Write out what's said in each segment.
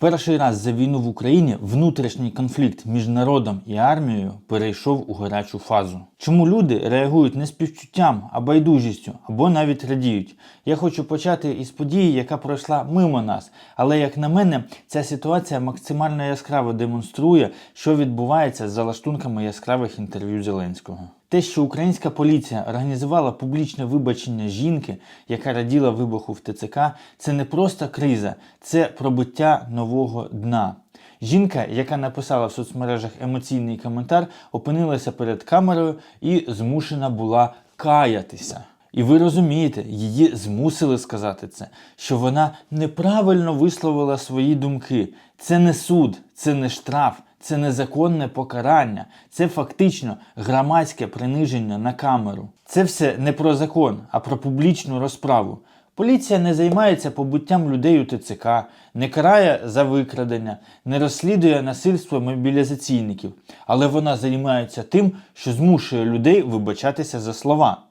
Перший раз за війну в Україні внутрішній конфлікт між народом і армією перейшов у гарячу фазу. Чому люди реагують не співчуттям, а байдужістю або навіть радіють? Я хочу почати із події, яка пройшла мимо нас. Але як на мене, ця ситуація максимально яскраво демонструє, що відбувається за лаштунками яскравих інтерв'ю Зеленського. Те, що українська поліція організувала публічне вибачення жінки, яка раділа вибуху в ТЦК, це не просто криза, це пробиття нового дна. Жінка, яка написала в соцмережах емоційний коментар, опинилася перед камерою і змушена була каятися. І ви розумієте, її змусили сказати це, що вона неправильно висловила свої думки. Це не суд, це не штраф, це незаконне покарання, це фактично громадське приниження на камеру. Це все не про закон, а про публічну розправу. Поліція не займається побуттям людей у ТЦК, не карає за викрадення, не розслідує насильство мобілізаційників, але вона займається тим, що змушує людей вибачатися за слова.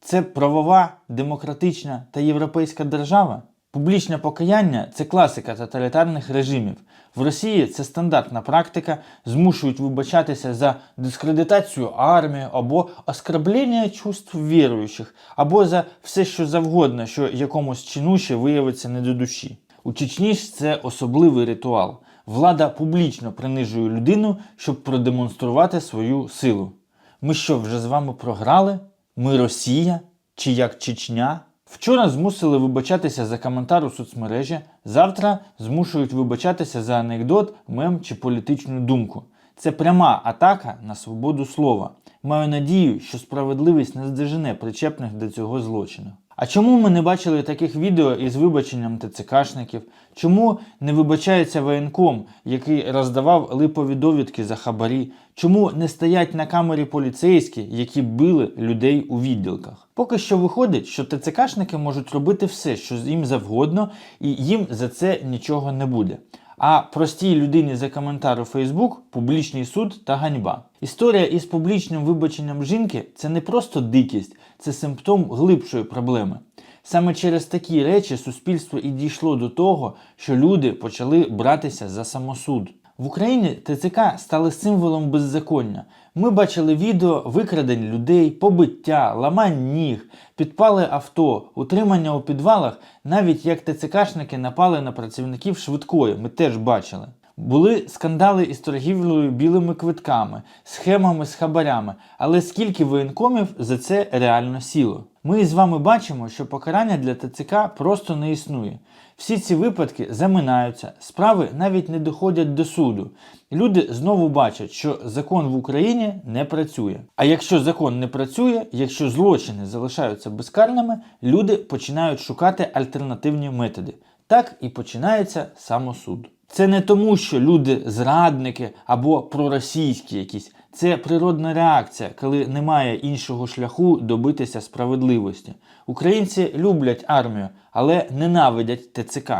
Це правова, демократична та європейська держава. Публічне покаяння це класика тоталітарних режимів. В Росії це стандартна практика, змушують вибачатися за дискредитацію армії або оскорблення чувств віруючих, або за все, що завгодно, що якомусь чину ще виявиться не до душі. У Чечні ж це особливий ритуал. Влада публічно принижує людину, щоб продемонструвати свою силу. Ми що, вже з вами програли? Ми Росія? Чи як Чечня? Вчора змусили вибачатися за коментар у соцмережі, завтра змушують вибачатися за анекдот, мем чи політичну думку. Це пряма атака на свободу слова. Маю надію, що справедливість не здожене причепних до цього злочину. А чому ми не бачили таких відео із вибаченням ТЦКшників? Чому не вибачається воєнком, який роздавав липові довідки за хабарі? Чому не стоять на камері поліцейські, які били людей у відділках? Поки що виходить, що ТЦКшники можуть робити все, що їм завгодно, і їм за це нічого не буде. А простій людині за коментар у Фейсбук публічний суд та ганьба. Історія із публічним вибаченням жінки це не просто дикість, це симптом глибшої проблеми. Саме через такі речі суспільство і дійшло до того, що люди почали братися за самосуд. В Україні ТЦК стали символом беззаконня. Ми бачили відео викрадень людей, побиття, ламань ніг, підпали авто, утримання у підвалах, навіть як ТЦКшники напали на працівників швидкої. Ми теж бачили. Були скандали із торгівлею білими квитками, схемами з хабарями, але скільки воєнкомів за це реально сіло? Ми з вами бачимо, що покарання для ТЦК просто не існує. Всі ці випадки заминаються, справи навіть не доходять до суду. Люди знову бачать, що закон в Україні не працює. А якщо закон не працює, якщо злочини залишаються безкарними, люди починають шукати альтернативні методи. Так і починається самосуд. Це не тому, що люди зрадники або проросійські якісь. Це природна реакція, коли немає іншого шляху добитися справедливості. Українці люблять армію, але ненавидять ТЦК.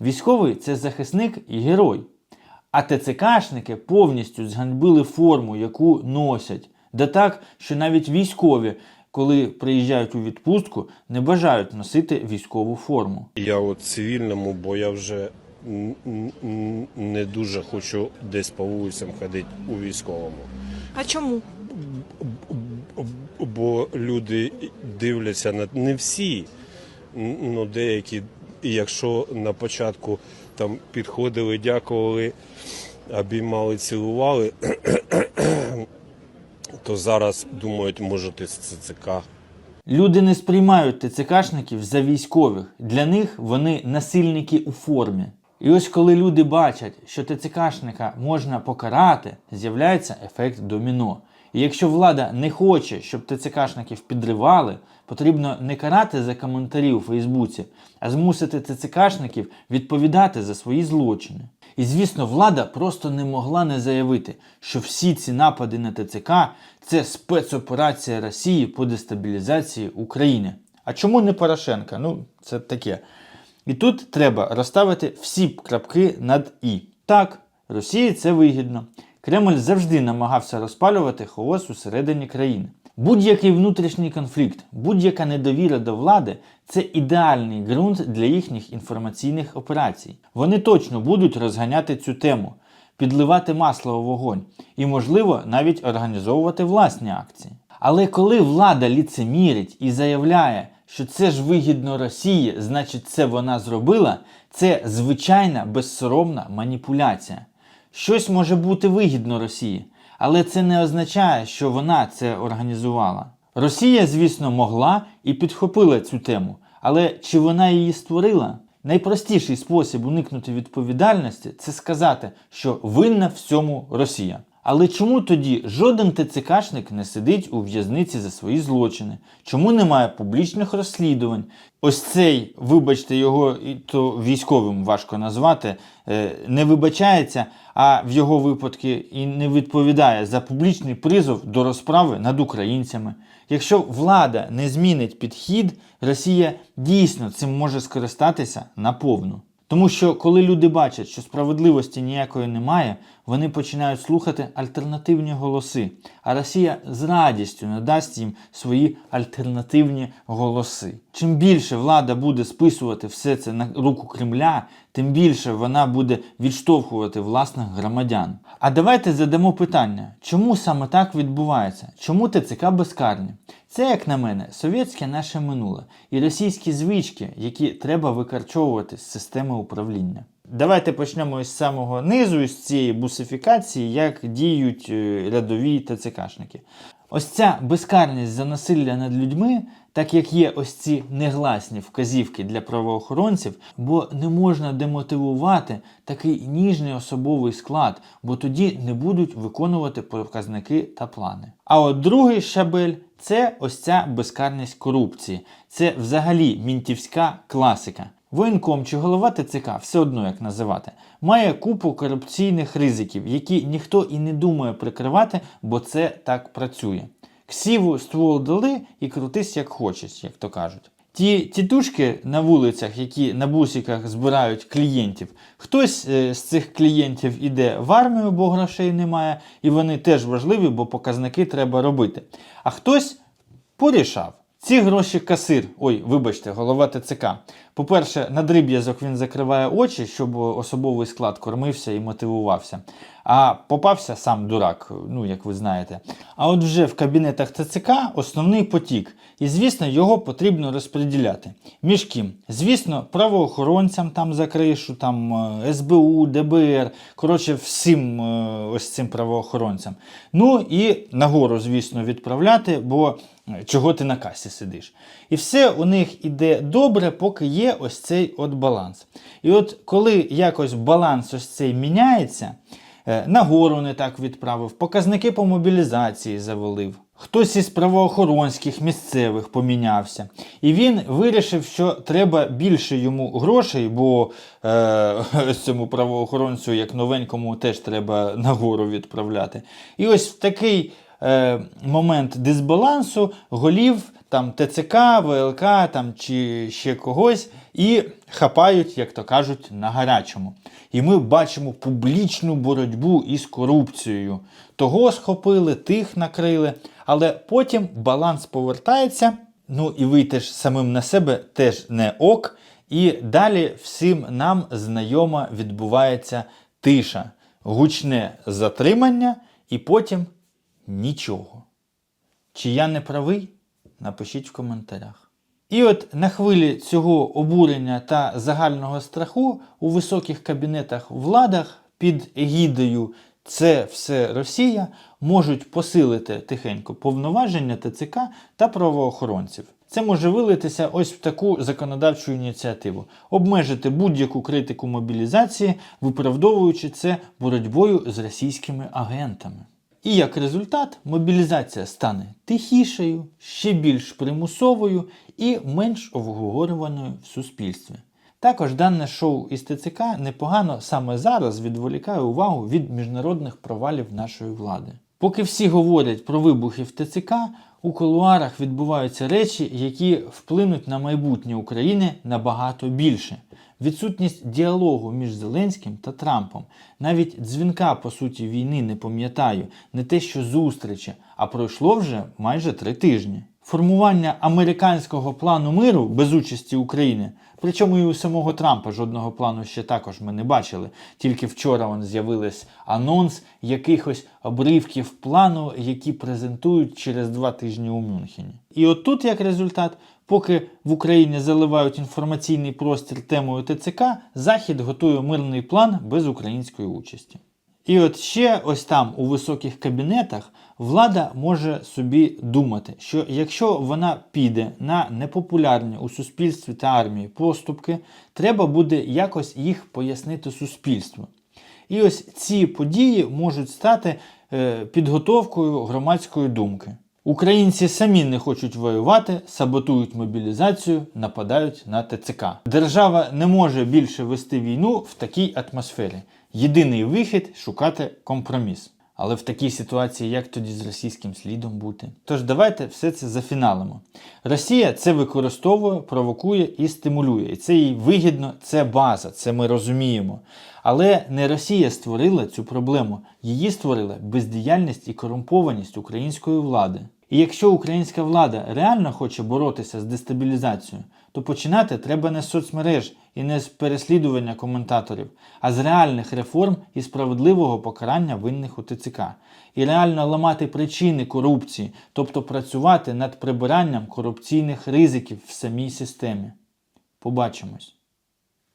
Військовий це захисник і герой. А ТЦКшники повністю зганьбили форму, яку носять. Да так, що навіть військові, коли приїжджають у відпустку, не бажають носити військову форму. Я от цивільному, бо я вже не дуже хочу десь по вулицям ходити у військовому. А чому? Бо люди дивляться на не всі, ну деякі, якщо на початку там підходили, дякували, обіймали, цілували, то зараз думають, може ти з ЦЦК. Люди не сприймають ТЦКшників за військових. Для них вони насильники у формі. І ось коли люди бачать, що ТЦКшника можна покарати, з'являється ефект доміно. І якщо влада не хоче, щоб ТЦКшників підривали, потрібно не карати за коментарі у Фейсбуці, а змусити ТЦКшників відповідати за свої злочини. І звісно, влада просто не могла не заявити, що всі ці напади на ТЦК це спецоперація Росії по дестабілізації України. А чому не Порошенка? Ну, це таке. І тут треба розставити всі крапки над І. Так, Росії це вигідно. Кремль завжди намагався розпалювати хаос усередині країни. Будь-який внутрішній конфлікт, будь-яка недовіра до влади це ідеальний ґрунт для їхніх інформаційних операцій. Вони точно будуть розганяти цю тему, підливати масло у вогонь і, можливо, навіть організовувати власні акції. Але коли влада ліцемірить і заявляє, що це ж вигідно Росії, значить це вона зробила, це звичайна безсоромна маніпуляція. Щось може бути вигідно Росії, але це не означає, що вона це організувала. Росія, звісно, могла і підхопила цю тему, але чи вона її створила? Найпростіший спосіб уникнути відповідальності це сказати, що винна в цьому Росія. Але чому тоді жоден ТЦКшник не сидить у в'язниці за свої злочини? Чому немає публічних розслідувань? Ось цей, вибачте, його то військовим важко назвати, е, не вибачається, а в його випадку і не відповідає за публічний призов до розправи над українцями. Якщо влада не змінить підхід, Росія дійсно цим може скористатися наповну. Тому що коли люди бачать, що справедливості ніякої немає, вони починають слухати альтернативні голоси. А Росія з радістю надасть їм свої альтернативні голоси. Чим більше влада буде списувати все це на руку Кремля, тим більше вона буде відштовхувати власних громадян. А давайте задамо питання, чому саме так відбувається? Чому ТЦК безкарні? Це, як на мене, совєтське наше минуле і російські звички, які треба викарчовувати з системи управління. Давайте почнемо із самого низу, з цієї бусифікації, як діють е, рядові ТЦКшники. Ось ця безкарність за насилля над людьми, так як є ось ці негласні вказівки для правоохоронців, бо не можна демотивувати такий ніжний особовий склад, бо тоді не будуть виконувати показники та плани. А от другий щабель це ось ця безкарність корупції. Це взагалі мінтівська класика. Воєнком чи голова ТЦК, все одно як називати, має купу корупційних ризиків, які ніхто і не думає прикривати, бо це так працює. Ксіву ствол дали і крутись як хочеш, як то кажуть. Ті тітушки на вулицях, які на бусиках збирають клієнтів, хтось е, з цих клієнтів іде в армію, бо грошей немає, і вони теж важливі, бо показники треба робити. А хтось порішав. Ці гроші касир, ой, вибачте, голова ТЦК. По-перше, на дріб'язок він закриває очі, щоб особовий склад кормився і мотивувався. А попався сам дурак, ну як ви знаєте. А от вже в кабінетах ТЦК основний потік. І звісно, його потрібно розподіляти. Між ким? Звісно, правоохоронцям там за кришу, там е, СБУ, ДБР, коротше, всім е, ось цим правоохоронцям. Ну і нагору, звісно, відправляти, бо е, чого ти на касі сидиш. І все у них іде добре, поки є ось цей от баланс. І от коли якось баланс ось цей міняється, е, нагору не так відправив, показники по мобілізації завалив. Хтось із правоохоронських місцевих помінявся. І він вирішив, що треба більше йому грошей, бо е, цьому правоохоронцю, як новенькому, теж треба нагору відправляти. І ось в такий е, момент дисбалансу голів там ТЦК, ВЛК там, чи ще когось і хапають, як то кажуть, на гарячому. І ми бачимо публічну боротьбу із корупцією. Того схопили, тих накрили, але потім баланс повертається. Ну і вийти ж самим на себе теж не ок. І далі всім нам знайомо відбувається тиша, гучне затримання, і потім нічого. Чи я не правий? Напишіть в коментарях. І от на хвилі цього обурення та загального страху у високих кабінетах владах під егідою це все Росія можуть посилити тихенько повноваження ТЦК та правоохоронців. Це може вилитися ось в таку законодавчу ініціативу: обмежити будь-яку критику мобілізації, виправдовуючи це боротьбою з російськими агентами. І як результат, мобілізація стане тихішою, ще більш примусовою і менш обговорюваною в суспільстві. Також дане шоу із ТЦК непогано саме зараз відволікає увагу від міжнародних провалів нашої влади. Поки всі говорять про вибухи в ТЦК, у кулуарах відбуваються речі, які вплинуть на майбутнє України набагато більше. Відсутність діалогу між Зеленським та Трампом. Навіть дзвінка по суті війни не пам'ятаю, не те, що зустрічі, а пройшло вже майже три тижні. Формування американського плану миру без участі України, причому і у самого Трампа жодного плану ще також ми не бачили. Тільки вчора он з'явився анонс якихось обривків плану, які презентують через два тижні у Мюнхені. І от тут, як результат, поки в Україні заливають інформаційний простір темою ТЦК, Захід готує мирний план без української участі. І от ще ось там, у високих кабінетах, влада може собі думати, що якщо вона піде на непопулярні у суспільстві та армії поступки, треба буде якось їх пояснити суспільству. І ось ці події можуть стати е, підготовкою громадської думки. Українці самі не хочуть воювати, саботують мобілізацію, нападають на ТЦК. Держава не може більше вести війну в такій атмосфері. Єдиний вихід шукати компроміс. Але в такій ситуації як тоді з російським слідом бути? Тож давайте все це зафіналимо. Росія це використовує, провокує і стимулює. І це їй вигідно, це база, це ми розуміємо. Але не Росія створила цю проблему, її створила бездіяльність і корумпованість української влади. І якщо українська влада реально хоче боротися з дестабілізацією, то починати треба не з соцмереж і не з переслідування коментаторів, а з реальних реформ і справедливого покарання винних у ТЦК. І реально ламати причини корупції, тобто працювати над прибиранням корупційних ризиків в самій системі. Побачимось.